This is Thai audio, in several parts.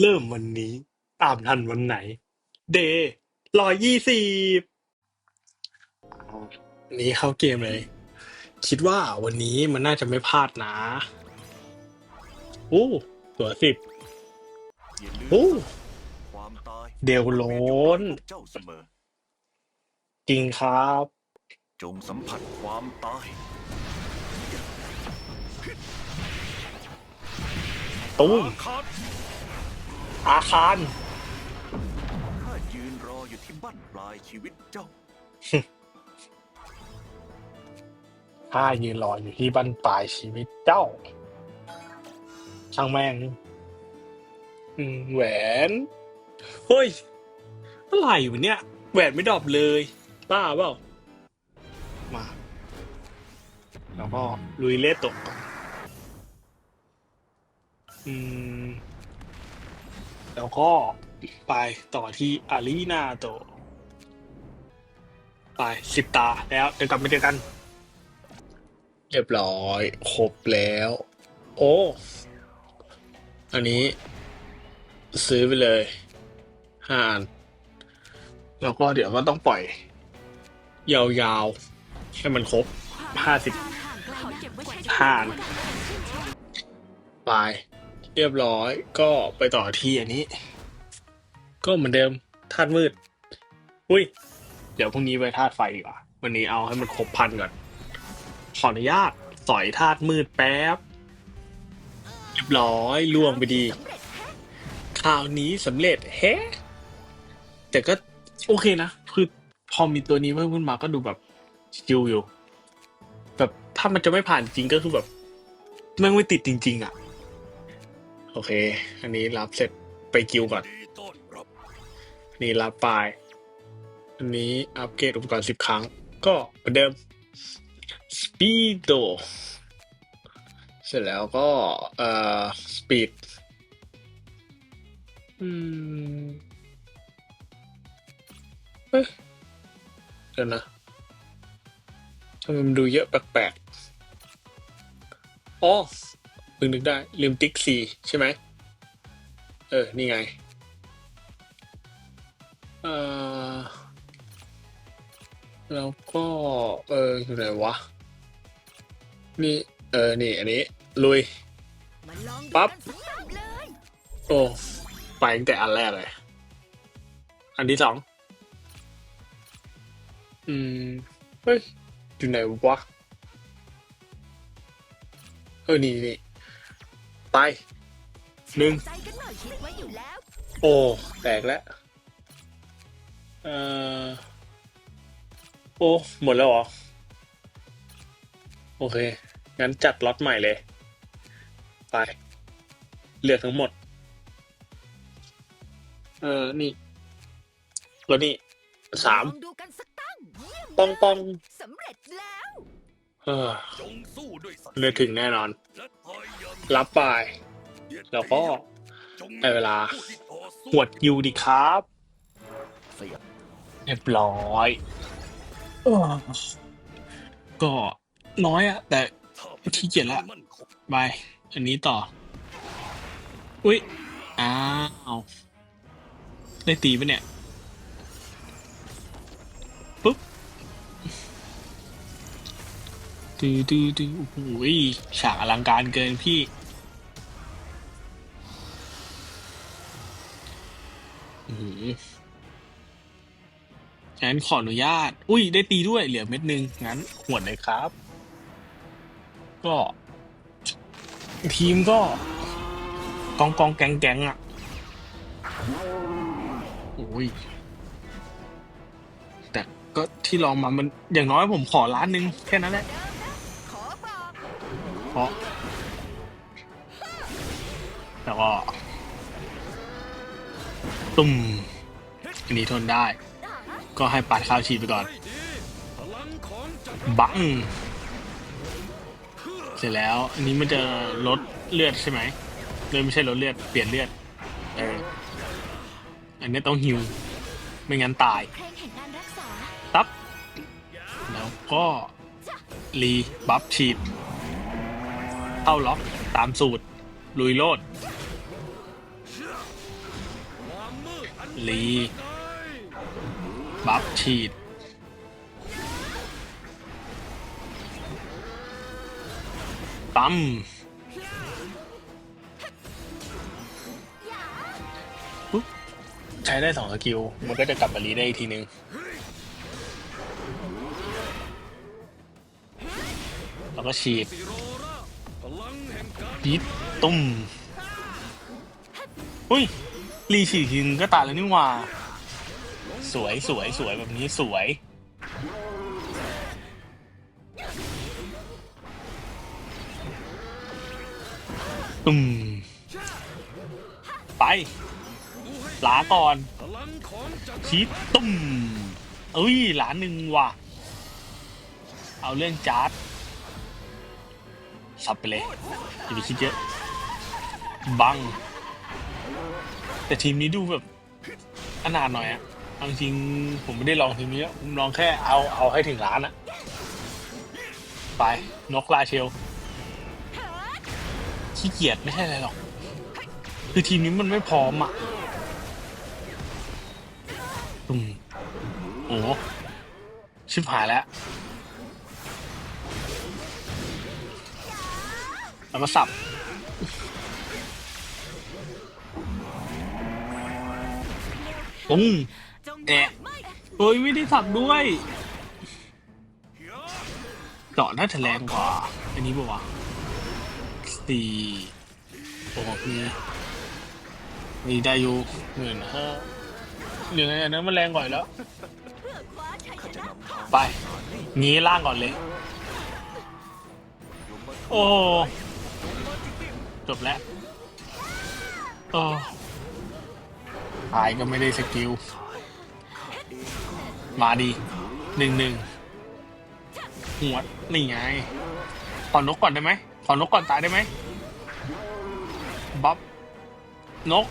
เริ่มวันนี้ ตามทันวันไหน เดย์ร้อยยี่สิบนี้เข้าเกมเลย คิดว่าวันนี้มันน่าจะไม่พลาดนะโอ้ตัวสิบอย่าลืมโอ้ความตายเดวโลนพวกเจ้าเสมอ จริงครับ จงสัมผัสความตายตุ้มขาด อาคารข้ายืนรออยู่ที่บั้นปลายชีวิตเจ้า ข้ายืนรออยู่ที่บั้นปลายชีวิตเจ้า ช่างแม่งอืมแหวน เฮ้ยอะไรวะเนี่ย แหวนไม่ดรอปเลยบ้าเปล่ามา แล้วก็ลุยเลสตกก่อนอืม แล้วก็ไปต่อที่อารีนาโตไปสิบตาแล้วเดี๋ยวกลับมาเจอกัน เรียบร้อยครบแล้ว โอ้ อันนี้ ซื้อไปเลยห้าอัน แล้วก็เดี๋ยวก็ต้องปล่อย ยาวๆ ให้มันครบห้าสิบห้าอันไป เรียบร้อยก็ไปต่อที่อันนี้ ก็เหมือนเดิมธาตุมืด อุ้ย เดี๋ยวพรุ่งนี้ไปธาตุไฟดีกว่า วันนี้เอาให้มันครบพันก่อน ขออนุญาตสอยธาตุมืดแป๊บ เรียบร้อยล่วงไปดีคราวนี้สำเร็จแฮะแต่ก็โอเคนะ คือพอมีตัวนี้เพิ่มขึ้นมาก็ดูแบบชิลอยู่ แบบถ้ามันจะไม่ผ่านจริงก็คือแบบม่ไม่ติดจริง ๆ อะ โอเค อันนี้รับเสร็จไปกิวก่อนดีต้อนรับนี่รับไปอันนี้อัปเกรดอุปกรณ์สิบครั้ง ก็เหมือนเดิม speed เสร็จแล้วก็เอ่อ speed อืมเอ๊ะเดี๋ยวนะทำไมมันดูเยอะแปลกๆอ๋อ เพิ่งนึกได้ ลืมติ๊กสี่ใช่ไหม เออ นี่ไง เออแล้วก็เอออยู่ไหนวะ นี่ เออ นี่ อันนี้ ลุย ปั๊บ โอ้ ไปตั้งแต่อันแรกเลย อันที่สอง อืม เฮ้ย อยู่ไหนวะ เออ นี่นี่ ไปหนึ่งใจกันหน่อยคิดไว้อยู่แล้วโอ้ แตกแล้ว เอ่อ โอ้ หมดแล้วเหรอ โอเค งั้นจัดล็อตใหม่เลย ไป เลือกทั้งหมด เออ นี่ แล้วนี่สามลองดูกันสักตั้งเยี่ยมปองปองสำเร็จแล้ว เออจงสู้ด้วยสัตเลือกถึงแน่นอน รับไป แล้วก็ได้เวลาผู้ที่ต่อสู้หวดยิวดีครับเสียเรียบร้อยก็น้อยอะแต่ขี้เกียจละมั่นคงไปอันนี้ต่อ อุ้ยอ้าว ได้ตีปะเนี่ย ดูดูดูโอ้โหฉากอลังการเกินพี่ อือหืองั้นขออนุญาต อุ้ย ได้ตีด้วย เหลือเม็ดหนึ่งงั้นหวดเลยครับ ก็ ทีมก็กองกองแกงแกงอะ โอ้ย แต่ก็ที่ลองมามันอย่างน้อยผมขอล้านหนึ่งแค่นั้นแหละ เพาะแล้วก็ตุ่มอันนี้ทนได้ ก็ให้ปัดข้าวฉีดไปก่อน บัง เสร็จแล้ว อันนี้มันจะลดเลือดใช่ไหมเลยไม่ใช่ลดเลือด เปลี่ยนเลือด เออ อันนี้ต้องฮิว ไม่งั้นตาย ตับ แล้วก็รีบัฟฉีด เข้าล็อกตามสูตร ลุยโลดลีบัฟฉีด ตั้มใช้ได้สองสกิล มันก็จะกลับมารีได้อีกทีนึงแล้วก็ฉีดีดตุ้มอุ้ยรีฉีดทีนึงก็ตายแล้วนี่หว่า สวยสวยสวยแบบนี้สวยอืมไปหลาก่อนชีดตุ้มเอ้ยหลาหนึ่งว่ะ เอาเรื่องจาร์ด สับไปเลยอย่าไปคิดเยอะ บัง แต่ทีมนี้ดูแบบอนาถหน่อยอะเอาจริงผมไม่ได้ลองทีมนี้ผมลองแค่เอาเอาให้ถึงล้านอะไปนกลาเชลขี้เกียจไม่ใช่อะไรหรอก คือทีมนี้มันไม่พร้อมอะอืมโอ้ชิบหายแล้ว แล้วก็สับปุ้งจงแอะไม่เฮ้ยไม่ได้สับด้วย เจาะน่าจะแรงกว่า อันนี้ป่าวะสี่โอ้โหมีมีได้อยู่หมื่นห้าหรือไงอันนั้นมันแรงกว่าอยู่แล้วเพื่อคว้าชัยชจะนะนำทางไปงี้ล่างก่อนเลย โอ้ จบแล้วโอ้ตายก็ไม่ได้สกิล มาดีหนึ่งหนึ่งหัวดนี่ไงขอนกก่อนได้ไหมขอนกก่อนตายได้ไหมบ๊อบนก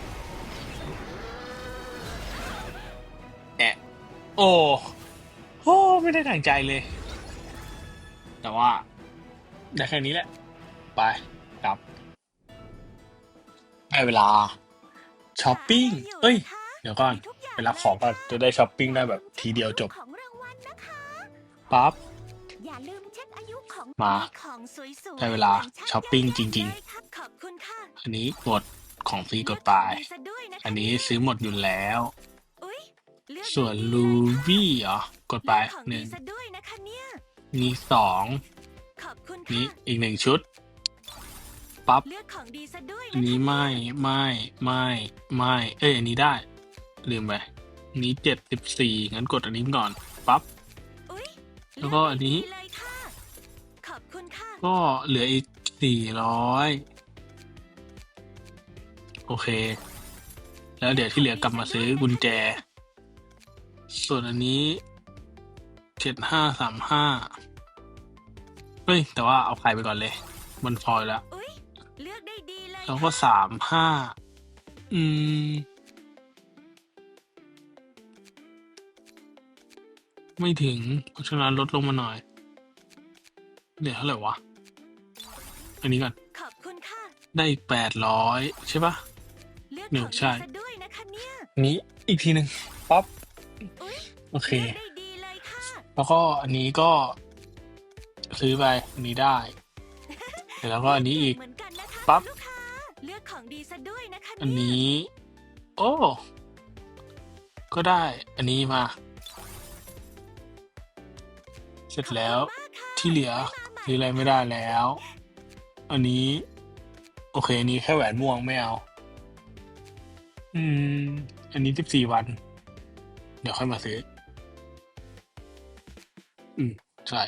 แอะโอ้โอ้ไม่ได้ดั่งใจเลย แต่ว่าได้แค่นี้แหละ ไปกลับ ได้เวลาช้อปปิ้ง เอ้ย เดี๋ยวก่อน ไปรับของก่อนจะได้ช้อปปิ้งได้แบบทีเดียวจบ ของรางวัลนะคะปั๊บ อย่าลืมเช็คอายุของมาของสวยๆได้เวลาช้อปปิ้งจริงๆครับขอบคุณค่ะอันนี้กดของฟรีกดไปเลือกของดีซะด้วยะคะอันนี้ซื้อหมดอยู่แล้ว อุ๊ยเลือกส่วนดีๆลูเลยค่ะบี้เหรอกดไปเลือกของหดีนึ่งซะด้วยนะคะเนี่ยนี่สองขอบคุณนี้ค่ะอีกหนึ่งชุด ปั๊บเลือกของดีซะด้วยอันนี้ะคะไม่ไม่ไม่ไม่เอ้ยอันนี้ได้ ลืมไปอันนี้เจ็ดสิบสี่งั้นกดอันนี้ก่อนปั๊บอุ๊ยแล้วก็อันนี้เลืกดีๆเลยค่ะขอบคุณค่ะก็เหลืออีกสี่ร้อยโอเค แล้วเดี๋ยวที่เหลือกลับมาซื้อกุญแจ ส่วนอันนี้เจ็ดห้าสามห้าเฮ้ย แต่ว่าเอาไข่ไปก่อนเลย มันพออยู่แล้วอุ๊ย เลือกได้ดีเลยแล้วก็สามห้าอืม ไม่ถึง เพราะฉะนั้นลดลงมาหน่อยเดี๋ยวเท่าไหร่วะ อันนี้ก่อน ขอบคุณค่ะ ได้อีกแปดร้อยใช่ปะ เลือกหนึ่ของงใช่ดีซะด้วยนะคะเนี่ยนี้อีกทีหนึ่งป๊อปอุ๊ยโอเค เลือกได้ดีเลยค่ะ แล้วก็อันนี้ก็ ซื้อไปอันนี้ได้ เสร็จแล้วก็อันนี้อีก เหมือนกันนะคะ ปั๊บ ลูกค้าเลือกของดีซะด้วยนะคะอันเยนี้ โอ้ ก็ได้ อันนี้มา เสร็จแล้ว ขอบคุณมากค่ะที่เหลือไว้มาใหม่ซื้ออะไรไม่ได้แล้ว อันนี้ โอเค อันนี้แค่แหวนม่วงไม่เอา อืม อันนี้สิบสี่วัน เดี๋ยวค่อยมาซื้อ อืม ใช่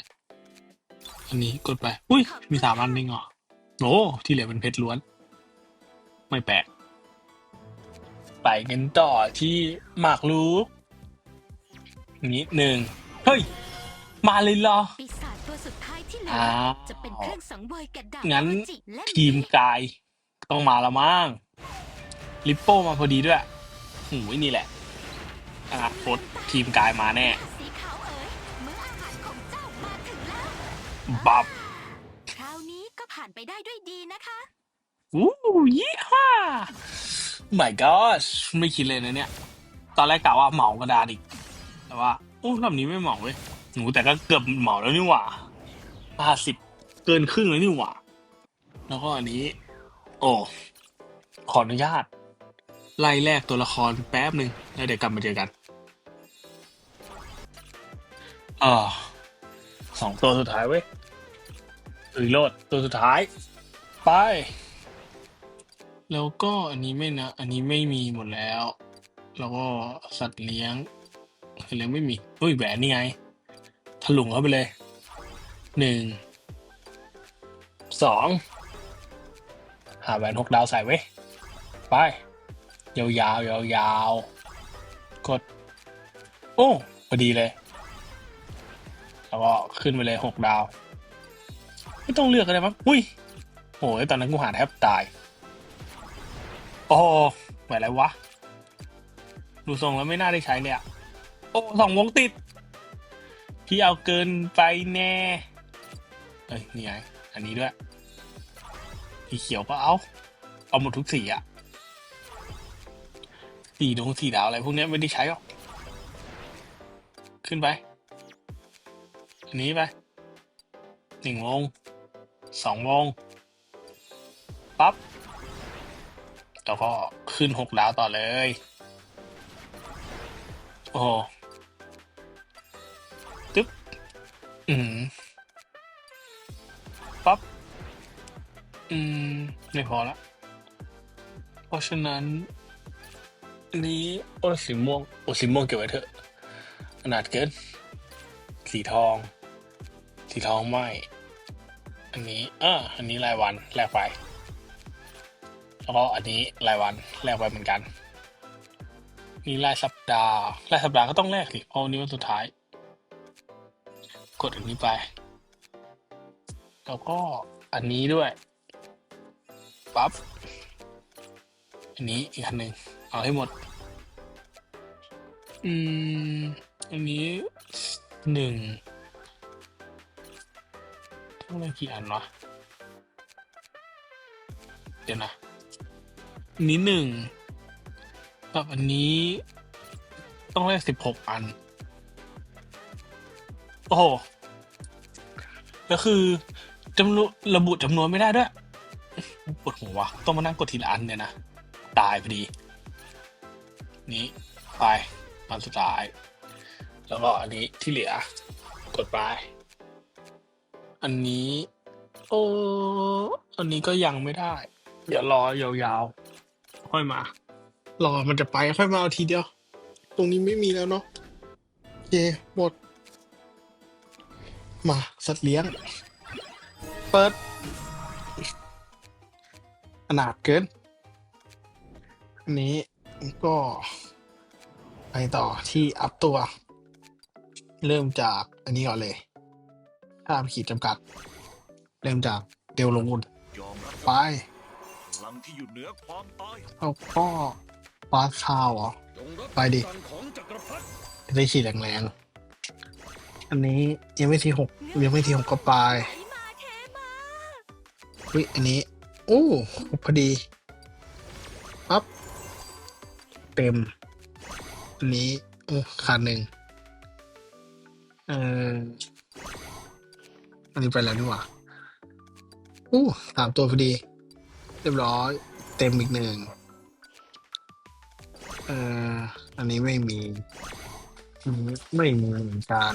อันนี้กดไป อุ้ย มีสามอันเองเหรอ โอ้ที่เหลือเป็นเพชรล้วน ไม่แปลกไปกันต่อที่หมากรูกนิดหนึ่งเฮ้ย มาเลยเหรอ ปีศาจตัวสุดท้ายที่เหลืออ้าว จะเป็นเครื่องสังเวยแก่ดาบงั้นโอจิและทีมกายต้องมาแล้วมั้งลิปโป้มาพอดีด้วยหูยนี่แหละอนาคตทีมกายมาแน่ สีขาวเอ๋ยมื้ออาหารของเจ้ามาถึงแล้วบับ อู้ยี่ห้า my gosh ไม่คิดเลยนะเนี่ย ตอนแรกกะว่าเหมากระดานอีก แต่ว่าโอ้รอบนี้ไม่เหมาเว้ยหนูแต่ก็เกือบเหมาแล้วนี่หว่าห้าสิบเกินครึ่งเลยนี่หว่า แล้วก็อันนี้ โอ้ขออนุญาต ไล่แรกตัวละครแป๊บหนึ่งแล้วเดี๋ยวกลับมาเจอกันอ่าสองตัวสุดท้ายเว้ยรีโหลดตัวสุดท้าย ไป แล้วก็อันนี้ไม่นะ อันนี้ไม่มีหมดแล้ว แล้วก็สัตว์เลี้ยงสัตว์เลี้ยงไม่มีเฮ้ยแหวนนี่ไงถลุงเข้าไปเลยหนึ่งสองหาแหวนหกดาวใส่ไว้ไป ยาวยาวๆยาวๆกด โอ้พอดีเลย แล้วก็ขึ้นไปเลยหกดาว ไม่ต้องเลือกอะไรมั้งอุ้ยโอ้ยตอนนั้นกูหาแทบตาย โอ้แหวนอะไรวะ ดูทรงแล้วไม่น่าได้ใช้เลยอะโอ้สองวงติด พี่เอาเกินไปแน่ เอ้ย นี่ไง อันนี้ด้วยสีเขียวก็เอา เอาหมดทุกสีอะสีดงสีดาวอะไรพวกนี้ไม่ได้ใช้หรอก ขึ้นไป อันนี้ไปหนึ่งวงสองวงปั๊บ แล้วก็ขึ้นหกดาวต่อเลย โอ้โหตึ๊บ อืมปั๊บ อืม ไม่พอละ เพราะฉะนั้นนนี้โอ้สีม่วง โอ้สีม่วงเก็บไว้เถอะขนาดเกิน สีทอง สีทองไม่ อันนี้อ่าอันนี้รายวัน แลกไป แล้วก็อันนี้รายวันแลกไปเหมือนกัน นี่รายสัปดาห์รายสัปดาห์ก็ต้องแลกสิเพราะวันนี้วันสุดท้าย กดอันนี้ไป แล้วก็อันนี้ด้วยปั๊บอันนี้อีกอันหนึ่งเอาให้หมด อืม อันนี้หนึ่งต้องเล่นกี่อันวะเดี๋ยวนะ อันนี้หนึ่งกับอันนี้ต้องเล่นสิบหกอัน โอ้โหแล้วคือจำนวนระบุจำนวนไม่ได้ด้วยปวดหัววะต้องมานั่งกดทีละอันเนี่ยนะ ตายพอดี นี้ไปอันสุดท้าย แล้วก็อันนี้ที่เหลือ กดไป อันนี้ โอ้ อันนี้ก็ยังไม่ได้เดี๋ยวรอยาวๆ ค่อยมา รอมันจะไปค่อยมาเอาทีเดียว ตรงนี้ไม่มีแล้วเนาะโอเคหมด มา สัตว์เลี้ยง เปิดขนาดเกิน อันนี้ก็ไปต่อที่อัพตัว เริ่มจากอันนี้ก่อนเลยห้ามขีดจำกัด เริ่มจากเดลลงุนไป ลังที่อยู่เหนือความตายแล้วก็ฟาสคาวเหรอ จงรับไปดิ คำสั่งของจักรพรรดิจะได้ขีดแรงๆ อันนี้ยังไม่ทีหกยังไม่ทีหกก็ไปไหลมาเทมา วิอันนี้ โอ้พอดีปั๊บเต็ม อันนี้โอ้ขาดหนึ่งเอออันนี้ไปแล้วนี่หว่าอู้สามตัวพอดี เรียบร้อย เต็มอีกหนึ่งเอ่ออันนี้ไม่มีไม่มีเหมือนกัน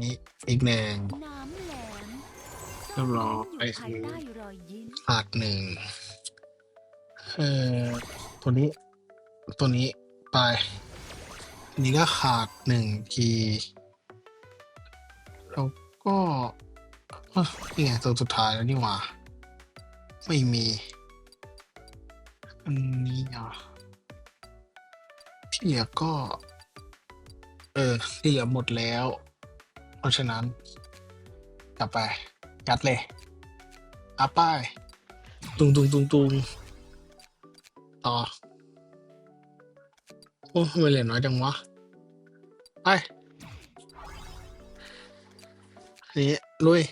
นี้อีกหนึ่งน้ำแหลมเรียบร้อยภายใต้รอยยิ้มขาดหนึ่งเอ่อตัวนี้ ตัวนี้ไปอันนี้ก็ขาดหนึ่งทีแล้วก็เออนี่ไงตัวสุดท้ายแล้วนี่หว่า ไม่มี อันนี้อะที่เหลือก็ เออ ที่เหลือหมดแล้ว เพราะฉะนั้น กลับไปยัดเลยอัพไปตุงตุงตุงตุงต่อ โอ้ทำไมเหลือน้อยจังวะ ไป นี่ลุย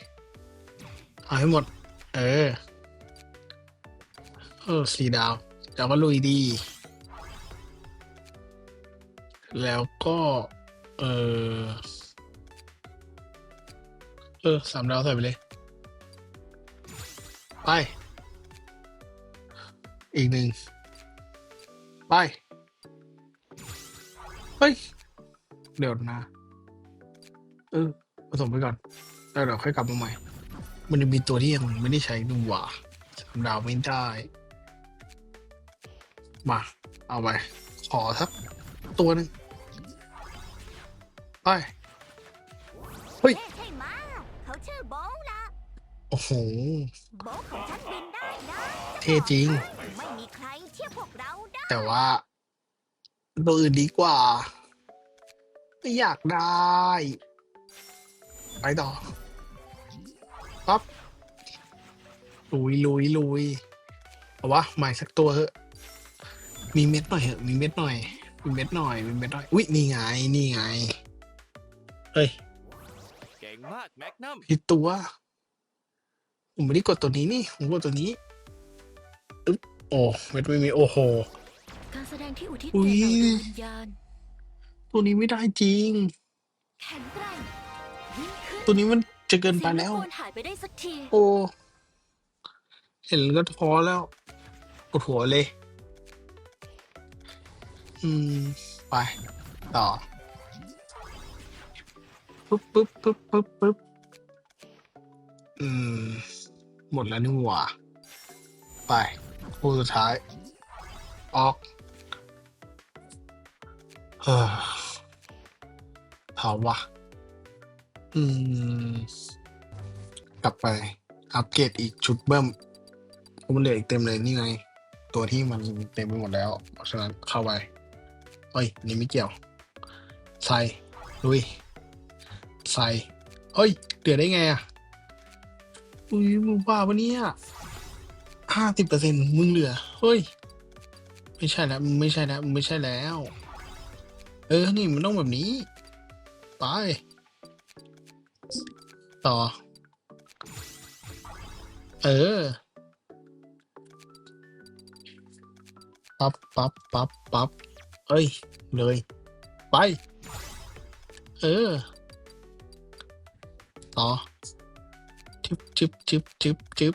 เอาให้หมด เออเออสี่ดาวเราก็ลุยดี แล้วก็ เออเออสามดาวใส่ไปเลย ไป อีกหนึ่งไป เฮ้ย เดี๋ยวนะ เออผสมไปก่อน แล้วเดี๋ยวค่อยกลับมาใหม่ มันจะมีตัวที่ยังไม่ได้ใช้ดูว่าสามดาวไม่ได้ มา เอาไป ขอสักตัวหนึ่งไป เฮ้ยเท่ใช่ไหมะเขาชื่อโบทนะโอ้โหโบทของฉันบินได้นะเท่จริง ไม่มีใครเทียบพวกเราได้ แต่ว่าตัวอื่นดีกว่า ไม่อยากได้ ไปต่อปั๊บลุยลุยลุยเอาวะใหม่สักตัวเถอะ มีเม็ดหน่อยเหอะมีเม็ดหน่อย มีเม็ดหน่อย มีเม็ดหน่อย อุ้ยนี่ไง นี่ไง เฮ้ยเก่งมากแมกนัมผิดตัว ผมไม่ได้กดตัวนี้นี่ ผมกดตัวนี้อึ๊บโอ้เม็ดไม่มี โอ้โห การแสดงที่อุทิศอุ๊แด่ย เหล่าดวงวิญญาณตัวนี้ไม่ได้จริง แข็งแกร่งยิ่งขึ้นตัวนี้มันจะเกินไปเสียงแล้วตะโกนหายไปได้สักที โอ้ เห็นก็ท้อแล้วปวดหัวเลย อืม ไป ต่อปึ๊บปึ๊บปึ๊บปึ๊บปึ๊บอืม หมดแล้วนี่หว่า ไปคู่สุดท้าย ออกเฮ้อเผาวะอืม กลับไป อัปเกรดอีกชุดเบิ้มเพราะมันเหลืออีกเต็มเลยนี่ไง ตัวที่มันเต็มไปหมดแล้ว เพราะฉะนั้นเข้าไป เอ้ย นี่ไม่เกี่ยว ใส่ลุย ใส่เอ้ยเหลือได้ไงอะอุ้ยมึงบ้าปะเนี่ยห้าสิบเปอร์เซ็นมึงเหลือ เฮ้ย ไม่ใช่แล้วมึงไม่ใช่แล้วมึงไม่ใช่แล้ว เออ นี่มันต้องแบบนี้ ไป ต่อ เออ ปั๊บปั๊บปั๊บปั๊บเอ้ย เลย ไป เออ ต่อจึบจึบจึบจึบจึบ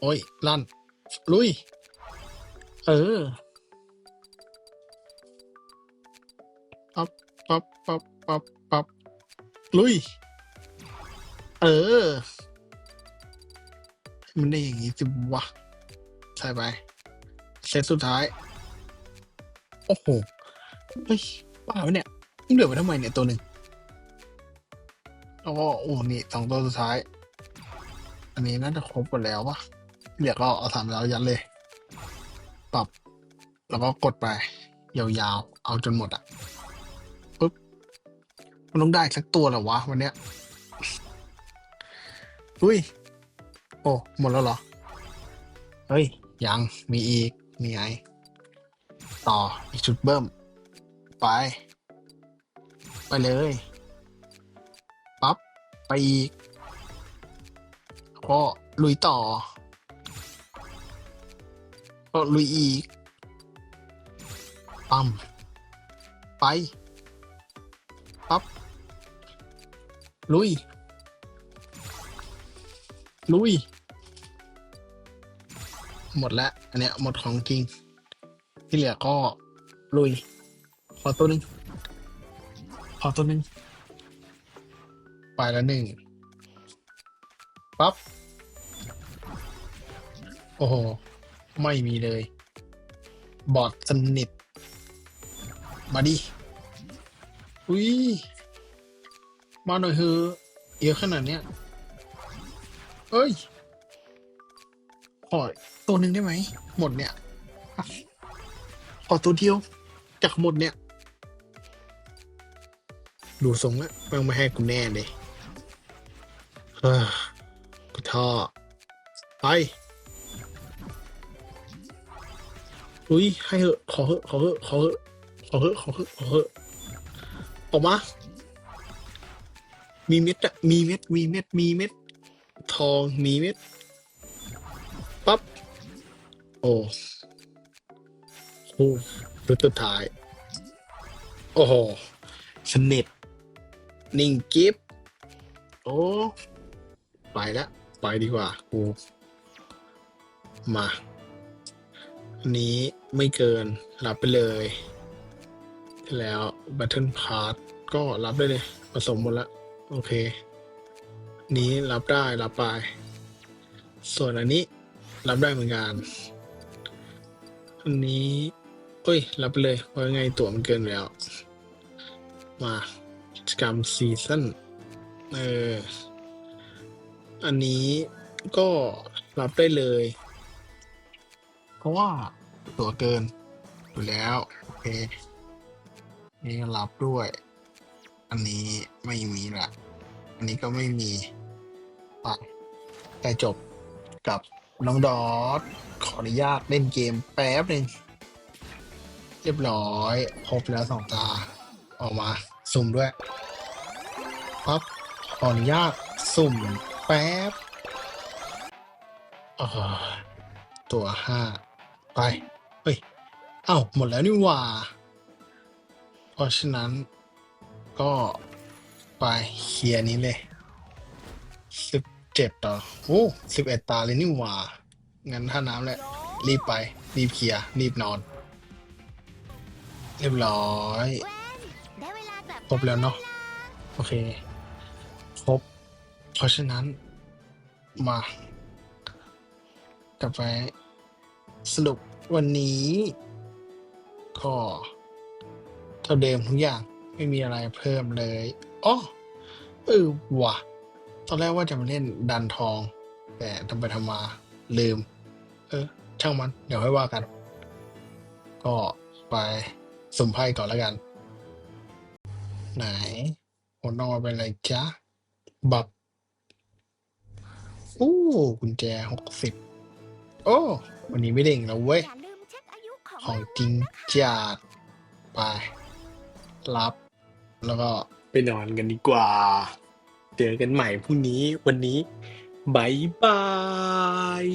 โอ้ย ลั่น ลุย เออปับปับปับปับปับลุย เออ มันได้อย่างงี้สิวะใช่ไป เซตสุดท้าย โอ้โห เฮ้ยบ้าปะเนี่ยมึงเหลือไปทำไมเนี่ยตัวหนึ่งแล้วก็โอ้นี่สองตัวสุดท้าย อันนี้น่าจะครบหมดแล้ววะเดี๋ยวก็เอาสามดาวยัดเลย ปรับ แล้วก็กดไปยาวๆ เอาจนหมดอะปุ๊บ มันต้องได้สักตัวเหรอวะวันเนี้ย อุ้ย โอ้ หมดแล้วเหรอ เฮ้ย ยัง มีอีก มีไง ต่อ อีกชุดเบิ้ม ไป ไปเลยปั๊บไปอีกก็ลุยต่อ ก็ลุยอีกปั๊มไปปั๊บลุย ลุย หมดแล้ว อันเนี้ยหมดของจริง ที่เหลือก็ลุย อตัวหนึ่งขอตัวหนึ่งไปแล้วหนึ่งปั๊บ โอ้โห ไม่มีเลย บอดสนิท มาดิ อุ้ย มาหน่อยเถอเยอะขนาดเนี้ย เอ้ยขอตัวหนึ่งได้ไหม หมดเนี่ย ขอตัวเดียว จากหมดเนี่ย ดูทรงแล้วมันไม่ให้กูแน่เลยเฮ้อกูท่อ ไป อุ้ย ให้เหอะ ขอเหอะ ขอเหอะ ขอเหอะ ขอเหอะ ขอเหอะ ขอเหอะ ออกมา มีเม็ดอะมีเม็ด มีเม็ด มีเม็ด ทอง มีเม็ด ปั๊บ โอ้โหชุดสุดท้าย โอ้โหสนิท นิ่งกิฟโอ้ไปละไปดีกว่ากูมาอันนี้ไม่เกินรับไปเลย แล้ว Battle Pass ก็รับได้เลย ผสมหมดละโอเค นี้รับได้รับไป ส่วนอันนี้รับได้เหมือนกันอันนี้เอ้ย รับไปเลยเพราะยังไงตั๋วมันเกินแล้ว มากิ จกรรมซีซั่นเอออันนี้ก็รับได้เลย เพราะว่าตัวเกินอยู่แล้ว โอเค นี่รับด้วย อันนี้ไม่มีละอันนี้ก็ไม่มีไปแต่จบกับน้องดอสขออนุญาตเล่นเกมแป๊บหนึ่งเรียบร้อย ครบแล้วสองตา ออกมาสุ่มด้วย ปั๊บขออนุญาตสุ่มแป๊บอ่าตัวห้าไป เฮ้ยเอ้าหมดแล้วนี่หว่า เพราะฉะนั้นก็ไปเคลียร์นี้เลยสิบเจ็ดต่อโอ้สิบเอ็ดตาเลยนี่หว่า งั้นถ้าน้ำแหละ รีบไป รีบเคลียร์ รีบนอน เรียบร้อยแวนได้เวลากลับครบแล้วเนาะ โอเคครบ เพราะฉะนั้นมากลับไปสรุปวันนี้ก็เท่าเดิมทุกอย่างไม่มีอะไรเพิ่มเลยอ๋อเออว่ะ ตอนแรกว่าจะมาเล่นดันทอง แต่ทำไปทำมาลืม เออ ช่างมัน เดี๋ยวค่อยว่ากัน ก็ไปสุ่มไพ่ก่อนแล้วกัน ไหนผลออเป็นอะไรจ๊ะ บับ อู้กุญแจหกสิบโอ้วันนี้ไม่เด้งแล้วเว้ย อย่าลืมเช็คอายุของของจริงจัดไป รับ แล้วก็ไปนอนกันดีกว่า เจอกันใหม่พรุ่งนี้วันนี้บายบาย